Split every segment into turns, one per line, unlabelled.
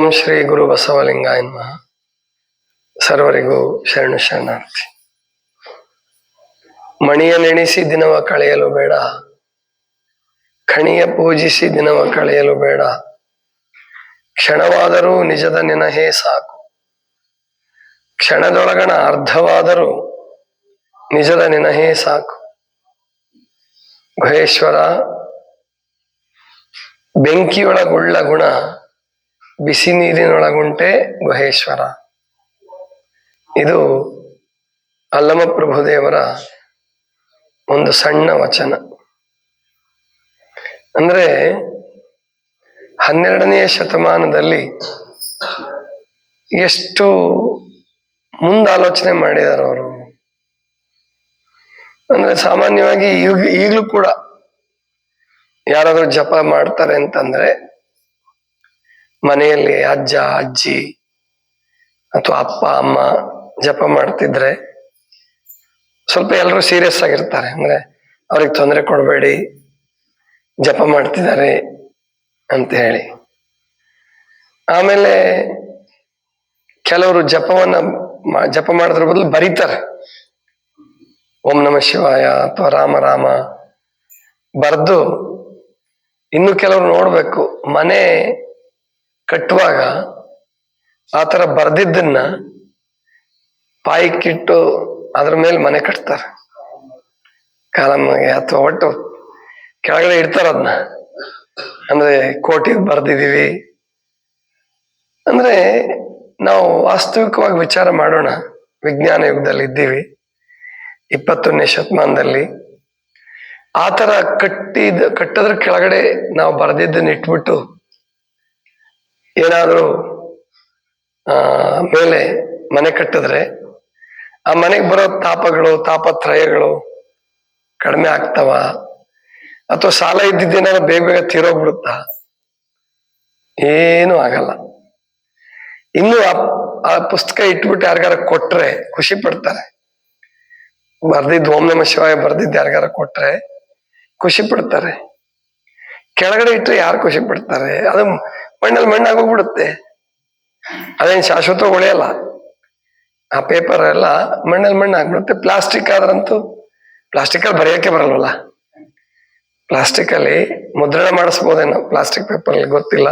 ಓಂ ಶ್ರೀ ಗುರು ಬಸವಲಿಂಗಾಯ ನಮಃ. ಸರ್ವರಿಗೂ ಶರಣು ಶರಣಾರ್ಥಿ. ಮಣಿಯ ನೆನೆಸಿ ದಿನವ ಕಳೆಯಲು ಬೇಡ. ಖಣಿಯ ಪೂಜಿಸಿ ದಿನವ ಕಳೆಯಲು ಬೇಡ. ಕ್ಷಣವಾದರೂ ನಿಜದ ನೆನಹೇ ಸಾಕು. ಕ್ಷಣದೊಳಗಣ ಅರ್ಧವಾದರೂ ನಿಜದ ನೆನಹೇ ಸಾಕು. ಗುಹೇಶ್ವರ, ಬೆಂಕಿಯೊಳಗುಳ್ಳ ಗುಣ ಬಿಸಿ ನೀರಿನೊಳಗುಂಟೆ ಗುಹೇಶ್ವರ. ಇದು ಅಲ್ಲಮ ಪ್ರಭುದೇವರ ಒಂದು ಸಣ್ಣ ವಚನ. ಅಂದ್ರೆ ಹನ್ನೆರಡನೆಯ ಶತಮಾನದಲ್ಲಿ ಎಷ್ಟು ಮುಂದಾಲೋಚನೆ ಮಾಡಿದಾರ ಅವರು. ಅಂದ್ರೆ ಸಾಮಾನ್ಯವಾಗಿ ಈಗ ಈಗಲೂ ಕೂಡ ಯಾರಾದ್ರೂ ಜಪ ಮಾಡ್ತಾರೆ ಅಂತಂದ್ರೆ ಮನೆಯಲ್ಲಿ ಅಜ್ಜ, ಅಜ್ಜಿ ಅಥವಾ ಅಪ್ಪ, ಅಮ್ಮ ಜಪ ಮಾಡ್ತಿದ್ರೆ ಸ್ವಲ್ಪ ಎಲ್ಲರೂ ಸೀರಿಯಸ್ ಆಗಿರ್ತಾರೆ. ಅಂದ್ರೆ ಅವ್ರಿಗೆ ತೊಂದರೆ ಕೊಡಬೇಡಿ, ಜಪ ಮಾಡ್ತಿದ್ದಾರೆ ಅಂತ ಹೇಳಿ. ಆಮೇಲೆ ಕೆಲವರು ಜಪವನ್ನ ಜಪ ಮಾಡಿದ್ರ ಬದಲು ಬರೀತಾರೆ. ಓಂ ನಮ ಶಿವಾಯ ಅಥವಾ ರಾಮ ರಾಮ ಬರೆದು ಇನ್ನು ಕೆಲವರು ನೋಡ್ಬೇಕು. ಮನೆ ಕಟ್ಟುವಾಗ ಆ ಥರ ಬರ್ದಿದ್ದನ್ನ ಪಾಯಕ್ಕಿಟ್ಟು ಅದ್ರ ಮೇಲೆ ಮನೆ ಕಟ್ತಾರೆ. ಕಾಲಮ್ಮಗೆ ಅಥವಾ ಒಟ್ಟು ಕೆಳಗಡೆ ಇಡ್ತಾರ ಅದನ್ನ ಅಂದ್ರೆ ಕೋಟಿ ಬರ್ದಿದೀವಿ ಅಂದ್ರೆ ನಾವು ವಾಸ್ತವಿಕವಾಗಿ ವಿಚಾರ ಮಾಡೋಣ. ವಿಜ್ಞಾನ ಯುಗದಲ್ಲಿ ಇದ್ದೀವಿ. ಇಪ್ಪತ್ತೊಂದನೇ ಶತಮಾನದಲ್ಲಿ. ಆ ಥರ ಕಟ್ಟಿದ, ಕಟ್ಟದ್ರ ಕೆಳಗಡೆ ನಾವು ಬರೆದಿದ್ದನ್ನ ಇಟ್ಬಿಟ್ಟು ಏನಾದರೂ ಮೇಲೆ ಮನೆ ಕಟ್ಟಿದ್ರೆ, ಆ ಮನೆಗೆ ಬರೋ ತಾಪಗಳು, ತಾಪತ್ರಯಗಳು ಕಡಿಮೆ ಆಗ್ತಾವ, ಅಥವಾ ಸಾಲ ಇದ್ದಿದ್ದೇನಾದ್ರು ಬೇಗ ಬೇಗ ತೀರೋಗ್ಬಿಡುತ್ತಾ? ಏನೂ ಆಗಲ್ಲ. ಇನ್ನು ಆ ಆ ಪುಸ್ತಕ ಇಟ್ಬಿಟ್ಟು ಯಾರಿಗಾರ ಕೊಟ್ರೆ ಖುಷಿ ಪಡ್ತಾರೆ. ಬರ್ದಿದ್ದು ಓಂ ನಮ ಶಿವಾಯ ಬರ್ದಿದ್ದು ಯಾರಿಗಾರ ಕೊಟ್ರೆ ಖುಷಿ ಪಡ್ತಾರೆ. ಕೆಳಗಡೆ ಇಟ್ಟರೆ ಯಾರು ಖುಷಿ ಪಡ್ತಾರೆ? ಅದು ಮಣ್ಣಲ್ಲಿ ಮಣ್ಣಾಗೋಗ್ಬಿಡುತ್ತೆ ಅದೇನು ಶಾಶ್ವತ ಉಳಿಯಲ್ಲ ಆ ಪೇಪರ್ ಎಲ್ಲ ಮಣ್ಣಲ್ಲಿ ಮಣ್ಣು ಆಗ್ಬಿಡುತ್ತೆ ಪ್ಲಾಸ್ಟಿಕ್ ಆದ್ರಂತೂ ಪ್ಲಾಸ್ಟಿಕ್ ಬರೆಯೋಕ್ಕೆ ಬರೆಯೋಕೆ ಬರಲ್ವಲ್ಲ? ಪ್ಲಾಸ್ಟಿಕಲ್ಲಿ ಮುದ್ರಣ ಮಾಡಿಸ್ಬೋದೇನೋ ಪ್ಲಾಸ್ಟಿಕ್ ಪೇಪರಲ್ಲಿ ಗೊತ್ತಿಲ್ಲ.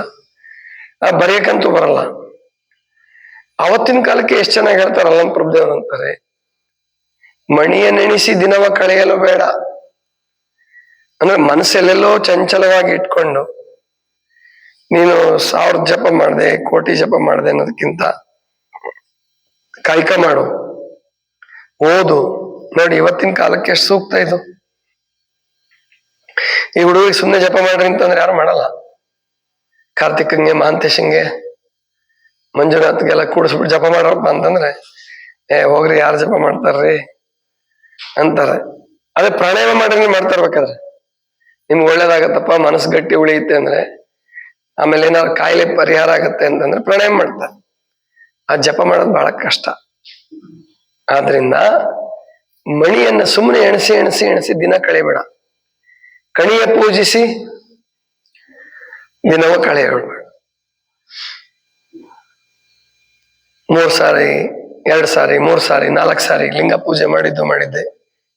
ಆ ಬರೆಯಕ್ಕಂತೂ ಬರಲ್ಲ. ಅವತ್ತಿನ ಕಾಲಕ್ಕೆ ಎಷ್ಟು ಚೆನ್ನಾಗಿ ಹೇಳ್ತಾರೆ ಅಲ್ಲಂ ಪ್ರಭುದೇವರು ಅಂತಾರೆ. ಮಣಿಯ ನೆನೆಸಿ ದಿನವ ಕಳೆಯಲು ಬೇಡ. ಅಂದ್ರೆ ಮನಸ್ಸೆಲ್ಲೆಲ್ಲೋ ಚಂಚಲವಾಗಿ ಇಟ್ಕೊಂಡು ನೀನು ಸಾವಿರ ಜಪ ಮಾಡಿದೆ, ಕೋಟಿ ಜಪ ಮಾಡಿದೆ ಅನ್ನೋದಕ್ಕಿಂತ ಕಾಯ್ಕ ಮಾಡು. ಓದು. ನೋಡಿ, ಇವತ್ತಿನ ಕಾಲಕ್ಕೆ ಎಷ್ಟು ಸೂಕ್ತ ಇದು. ಈ ಹುಡುಗಿಗೆ ಸುಮ್ಮನೆ ಜಪ ಮಾಡ್ರಿ ಅಂತಂದ್ರೆ ಯಾರು ಮಾಡಲ್ಲ. ಕಾರ್ತಿಕಂಗೆ ಮಹಾಂತೇಶಂಗೆ ಮಂಜುನಾಥ್ಗೆಲ್ಲ ಕೂಡಿಸ್ಬಿಟ್ಟು ಜಪ ಮಾಡ್ರಪ್ಪ ಅಂತಂದ್ರೆ, ಏ, ಹೋಗ್ರಿ, ಯಾರು ಜಪ ಮಾಡ್ತಾರ್ರಿ? ಅಂತಾರೆ. ಅದೇ ಪ್ರಾಣಾಯಾಮ ಮಾಡ್ರಿ ಮಾಡ್ತಾ ಇರ್ಬೇಕಾದ್ರೆ. ನಿಮ್ಗೆ ಒಳ್ಳೇದಾಗತ್ತಪ್ಪ, ಮನಸ್ಸು ಗಟ್ಟಿ ಉಳಿಯುತ್ತೆ ಅಂದ್ರೆ ಆಮೇಲೆ ಏನಾದ್ರು ಕಾಯಿಲೆ ಪರಿಹಾರ ಆಗತ್ತೆ ಅಂತಂದ್ರೆ ಪ್ರಣಯ ಮಾಡ್ತಾರೆ. ಆ ಜಪ ಮಾಡೋದು ಬಹಳ ಕಷ್ಟ. ಆದ್ರಿಂದ ಮಣಿಯನ್ನ ಸುಮ್ಮನೆ ಎಣಸಿ ಎಣಸಿ ಎಣಸಿ ದಿನ ಕಳೆಯಬೇಡ ಕಣಿಯ ಪೂಜಿಸಿ ದಿನವ ಕಳೆಯಬೇಡ ಮೂರ್ ಸಾರಿ, ಎರಡ್ ಸಾರಿ, ಮೂರ್ ಸಾರಿ, ನಾಲ್ಕು ಸಾರಿ ಲಿಂಗ ಪೂಜೆ ಮಾಡಿದ್ದು, ಮಾಡಿದ್ದೆ.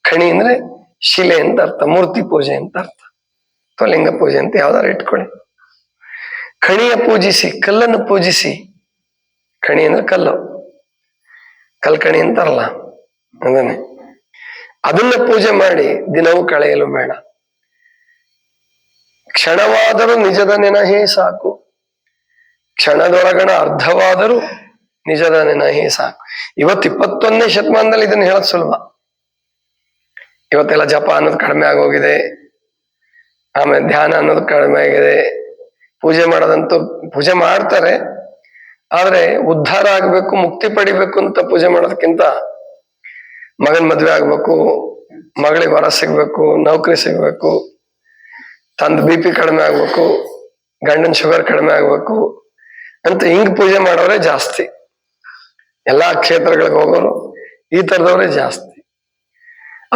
ಕಣಿ ಅಂದ್ರೆ ಶಿಲೆ ಅಂತ ಅರ್ಥ, ಮೂರ್ತಿ ಪೂಜೆ ಅಂತ ಅರ್ಥ. ಅಥವಾ ಲಿಂಗ ಪೂಜೆ ಅಂತ ಯಾವ್ದಾರು ಇಟ್ಕೊಳ್ಳಿ. ಖಣಿಯ ಪೂಜಿಸಿ, ಕಲ್ಲನ್ನು ಪೂಜಿಸಿ. ಖಣಿ ಅಂದ್ರೆ ಕಲ್ಲು. ಕಲ್ಕಣಿ ಅಂತಾರಲ್ಲ ಅದನ್ನೇ ಅದನ್ನ ಪೂಜೆ ಮಾಡಿ ದಿನವೂ ಕಳೆಯಲು ಬೇಡ. ಕ್ಷಣವಾದರೂ ನಿಜದ ನೆನಹೇ ಸಾಕು. ಕ್ಷಣದೊಳಗಣ ಅರ್ಧವಾದರೂ ನಿಜದ ನೆನಹೇ ಸಾಕು. ಇವತ್ತು ಇಪ್ಪತ್ತೊಂದನೇ ಶತಮಾನದಲ್ಲಿ ಇದನ್ನ ಹೇಳೋದು ಸುಲಭ. ಇವತ್ತೆಲ್ಲ ಜಪ ಅನ್ನೋದು ಕಡಿಮೆ ಆಗೋಗಿದೆ. ಆಮೇಲೆ ಧ್ಯಾನ ಅನ್ನೋದು ಕಡಿಮೆ ಆಗಿದೆ. ಪೂಜೆ ಮಾಡೋದಂತೂ ಪೂಜೆ ಮಾಡ್ತಾರೆ. ಆದ್ರೆ ಉದ್ಧಾರ ಆಗ್ಬೇಕು, ಮುಕ್ತಿ ಪಡಿಬೇಕು ಅಂತ ಪೂಜೆ ಮಾಡೋದಕ್ಕಿಂತ ಮಗನ್ ಮದ್ವೆ ಆಗ್ಬೇಕು, ಮಗಳಿಗೆ ವರ ಸಿಗ್ಬೇಕು, ನೌಕರಿ ಸಿಗ್ಬೇಕು, ತಂದ ಬಿ ಪಿ ಕಡಿಮೆ ಆಗ್ಬೇಕು, ಗಂಡನ ಶುಗರ್ ಕಡಿಮೆ ಆಗ್ಬೇಕು ಅಂತ ಹಿಂಗ್ ಪೂಜೆ ಮಾಡೋರೆ ಜಾಸ್ತಿ. ಎಲ್ಲಾ ಕ್ಷೇತ್ರಗಳಿಗೆ ಹೋಗೋರು ಈ ತರದವರೇ ಜಾಸ್ತಿ.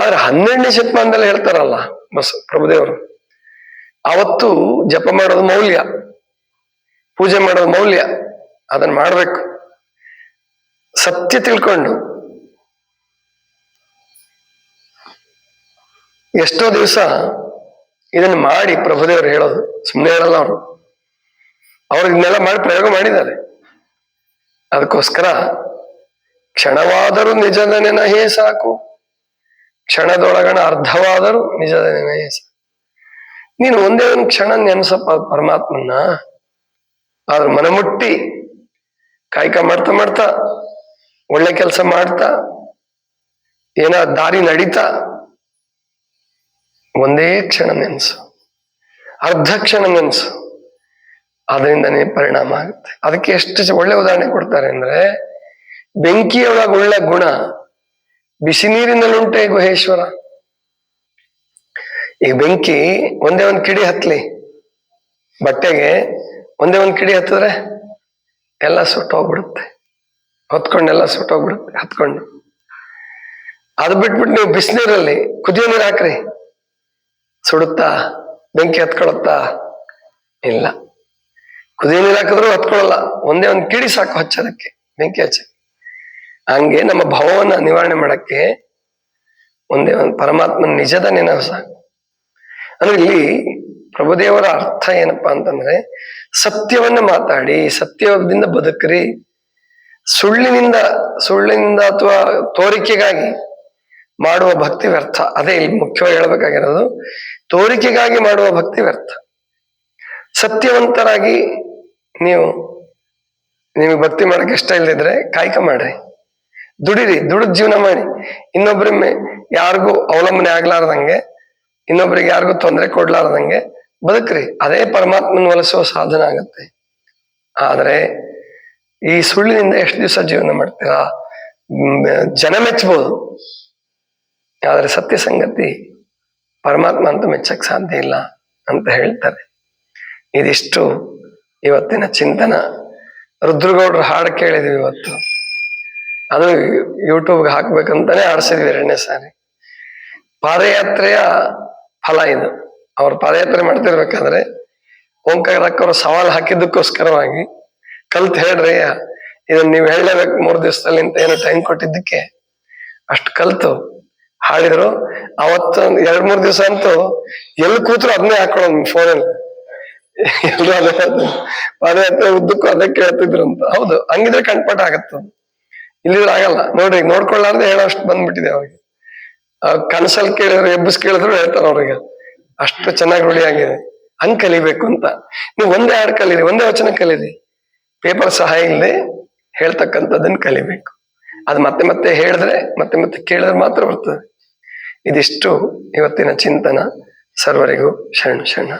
ಆದ್ರೆ ಹನ್ನೆರಡನೇ ಶತಮಾನದಲ್ಲಿ ಹೇಳ್ತಾರಲ್ಲ ಬಸ್ ಪ್ರಭುದೇವರು ಅವತ್ತು ಜಪ ಮಾಡೋದು ಮೌಲ್ಯ, ಪೂಜೆ ಮಾಡೋದು ಮೌಲ್ಯ, ಅದನ್ನ ಮಾಡ್ಬೇಕು. ಸತ್ಯ ತಿಳ್ಕೊಂಡು ಎಷ್ಟೋ ದಿವಸ ಇದನ್ನ ಮಾಡಿ ಪ್ರಭುದೇವರು ಹೇಳೋದು ಸುಮ್ಮನೆ ಹೇಳಲ್ಲ ಅವರು. ಅವ್ರು ಇದನ್ನೆಲ್ಲ ಮಾಡಿ ಪ್ರಯೋಗ ಮಾಡಿದ್ದಾರೆ. ಅದಕ್ಕೋಸ್ಕರ ಕ್ಷಣವಾದರೂ ನಿಜದ ನೆನಹೇ ಸಾಕು ಕ್ಷಣದೊಳಗಣ ಅರ್ಧವಾದರೂ ನಿಜದ ನೆನಹೇ ಸಾಕು. ನೀನು ಒಂದೇ ಒಂದು ಕ್ಷಣ ನೆನಸಪ್ಪ ಪರಮಾತ್ಮನ್ನ. ಆದ್ರ ಮನಮುಟ್ಟಿ ಕಾಯ್ಕ ಮಾಡ್ತಾ ಮಾಡ್ತಾ, ಒಳ್ಳೆ ಕೆಲಸ ಮಾಡ್ತಾ, ಏನ ದಾರಿ ನಡೀತಾ, ಒಂದೇ ಕ್ಷಣ ನೆನ್ಸು. ಅರ್ಧ ಕ್ಷಣ ನೆನ್ಸು. ಅದರಿಂದನೇ ಪರಿಣಾಮ ಆಗುತ್ತೆ. ಅದಕ್ಕೆ ಎಷ್ಟು ಒಳ್ಳೆ ಉದಾಹರಣೆ ಕೊಡ್ತಾರೆ ಅಂದ್ರೆ, ಬೆಂಕಿಯೊಳಗ ಒಳ್ಳೆ ಗುಣ, ಬಿಸಿ ನೀರಿನಲ್ಲುಂಟೆ ಗುಹೇಶ್ವರ. ಈಗ ಬೆಂಕಿ ಒಂದೇ ಒಂದ್ ಕಿಡಿ ಹತ್ಲಿ. ಬಟ್ಟೆಗೆ ಒಂದೇ ಒಂದ್ ಕಿಡಿ ಹತ್ತಿದ್ರೆ ಎಲ್ಲ ಸುಟ್ಟೋಗ್ಬಿಡುತ್ತೆ ಹೊತ್ಕೊಂಡೆಲ್ಲ ಸುಟ್ಟೋಗ್ಬಿಡುತ್ತೆ ಹತ್ಕೊಂಡು. ಅದು ಬಿಟ್ಬಿಟ್ಟು ನೀವು ಬಿಸಿನೀರಲ್ಲಿ ಕುದಿಯೋ ನೀರು ಹಾಕ್ರಿ. ಸುಡುತ್ತಾ, ಬೆಂಕಿ ಹತ್ಕೊಳುತ್ತಾ ಇಲ್ಲ. ಕುದಿಯೋ ನೀರು ಹಾಕಿದ್ರು ಹತ್ಕೊಳ್ಳಲ್ಲ. ಒಂದೇ ಒಂದು ಕಿಡಿ ಸಾಕು ಹಚ್ಚೋದಕ್ಕೆ, ಬೆಂಕಿ ಹಚ್ಚ. ಹಂಗೆ ನಮ್ಮ ಭಾವವನ್ನು ನಿವಾರಣೆ ಮಾಡಕ್ಕೆ ಒಂದೇ ಒಂದು ಪರಮಾತ್ಮನ ನಿಜದ ನೆನಪು ಸಾಕು ಅಂದ್ರೆ ಇಲ್ಲಿ ಪ್ರಭುದೇವರ ಅರ್ಥ ಏನಪ್ಪಾ ಅಂತಂದ್ರೆ ಸತ್ಯವನ್ನ ಮಾತಾಡಿ, ಸತ್ಯದಿಂದ ಬದುಕ್ರಿ. ಸುಳ್ಳಿನಿಂದ ಸುಳ್ಳಿನಿಂದ ಅಥವಾ ತೋರಿಕೆಗಾಗಿ ಮಾಡುವ ಭಕ್ತಿ ವ್ಯರ್ಥ. ಅದೇ ಇಲ್ಲಿ ಮುಖ್ಯವಾಗಿ ಹೇಳ್ಬೇಕಾಗಿರೋದು, ತೋರಿಕೆಗಾಗಿ ಮಾಡುವ ಭಕ್ತಿ ವ್ಯರ್ಥ. ಸತ್ಯವಂತರಾಗಿ ನೀವು, ನಿಮಗೆ ಭಕ್ತಿ ಮಾಡಕ್ಕೆ ಇಷ್ಟ ಇಲ್ಲದಿದ್ರೆ ಕಾಯ್ಕ ಮಾಡ್ರಿ. ದುಡಿರಿ, ದುಡಿದ್ ಜೀವನ ಮಾಡಿ. ಇನ್ನೊಬ್ಬರ ಯಾರಿಗೂ ಅವಲಂಬನೆ ಆಗ್ಲಾರ್ದಂಗೆ ಇನ್ನೊಬ್ರಿಗೆ ಯಾರಿಗೂ ತೊಂದರೆ ಕೊಡ್ಲಾರ್ದಂಗೆ ಬದುಕ್ರಿ. ಅದೇ ಪರಮಾತ್ಮನ ಒಲಿಸುವ ಸಾಧನ ಆಗತ್ತೆ. ಆದರೆ ಈ ಸುಳ್ಳಿನಿಂದ ಎಷ್ಟು ದಿವಸ ಜೀವನ ಮಾಡ್ತೀರಾ? ಜನ ಮೆಚ್ಚಬಹುದು. ಆದ್ರೆ ಸತ್ಯ ಸಂಗತಿ ಪರಮಾತ್ಮ ಅಂತ ಮೆಚ್ಚಕ್ ಸಾಧ್ಯ ಇಲ್ಲ ಅಂತ ಹೇಳ್ತಾರೆ. ಇದಿಷ್ಟು ಇವತ್ತಿನ ಚಿಂತನ. ರುದ್ರಗೌಡ್ರ ಹಾಡು ಕೇಳಿದ್ವಿ ಇವತ್ತು. ಅದು ಯೂಟ್ಯೂಬ್ಗೆ ಹಾಕ್ಬೇಕಂತಾನೆ ಆಡ್ಸಿದ್ವಿ ಎರಡನೇ ಸಾರಿ. ಪಾದಯಾತ್ರೆಯ ಫಲ ಇದು. ಅವ್ರು ಪಾದಯಾತ್ರೆ ಮಾಡ್ತಿರ್ಬೇಕಾದ್ರೆ ಓಂಕಾರಕ್ಕವರು ಸವಾಲು ಹಾಕಿದ್ದಕ್ಕೋಸ್ಕರವಾಗಿ ಕಲ್ತ್ ಹೇಳ್ರಿ ಇದನ್ನ ನೀವು ಹೇಳಲೇಬೇಕು ಮೂರು ದಿವಸದಲ್ಲಿ ಅಂತ ಏನೋ ಟೈಮ್ ಕೊಟ್ಟಿದ್ದಕ್ಕೆ. ಅಷ್ಟು ಕಲ್ತು, ಹಾಡಿದ್ರು. ಅವತ್ತು ಎರಡ್ ಮೂರು ದಿವಸ ಅಂತೂ ಎಲ್ಲಿ ಕೂತ್ರು ಅದನ್ನೇ ಹಾಕೊಳ್ಳೋದು ಫೋನಲ್ಲಿ ಎಲ್ಲರೂ ಅದೇ. ಪಾದಯಾತ್ರೆ ಉದ್ದಕ್ಕೂ ಅದೇ ಕೇಳ್ತಿದ್ರು ಅಂತ. ಹೌದು, ಹಂಗಿದ್ರೆ ಕಣ್ಪಾಟ ಆಗತ್ತ. ಇಲ್ಲಿದ್ರೆ ಆಗಲ್ಲ. ನೋಡ್ರಿ, ನೋಡ್ಕೊಳ್ಳಾರ್ದೆ ಹೇಳೋ ಅಷ್ಟು ಬಂದ್ಬಿಟ್ಟಿದೆ ಅವ್ರಿಗೆ. ಕನಸಲ್ಲಿ ಕೇಳಿದ್ರು, ಎಬ್ಬಸ್ ಕೇಳಿದ್ರು ಹೇಳ್ತಾರೆ ಅವ್ರಿಗೆ. ಅಷ್ಟು ಚೆನ್ನಾಗಿ ರೂಢಿ ಆಗಿದೆ. ಹಂಗ್ ಕಲಿಬೇಕು ಅಂತ. ನೀವು ಒಂದೇ ಹಾಡು ಕಲೀರಿ, ಒಂದೇ ವಚನ ಕಲೀರಿ. ಪೇಪರ್ ಸಹಾಯ ಇಲ್ಲದೆ ಹೇಳ್ತಕ್ಕಂಥದ್ದನ್ನ ಕಲಿಬೇಕು. ಅದು ಮತ್ತೆ ಮತ್ತೆ ಹೇಳಿದ್ರೆ, ಮತ್ತೆ ಮತ್ತೆ ಕೇಳಿದ್ರೆ ಮಾತ್ರ ಬರ್ತದೆ. ಇದಿಷ್ಟು ಇವತ್ತಿನ ಚಿಂತನ. ಸರ್ವರಿಗೂ ಶರಣ ಶರಣ.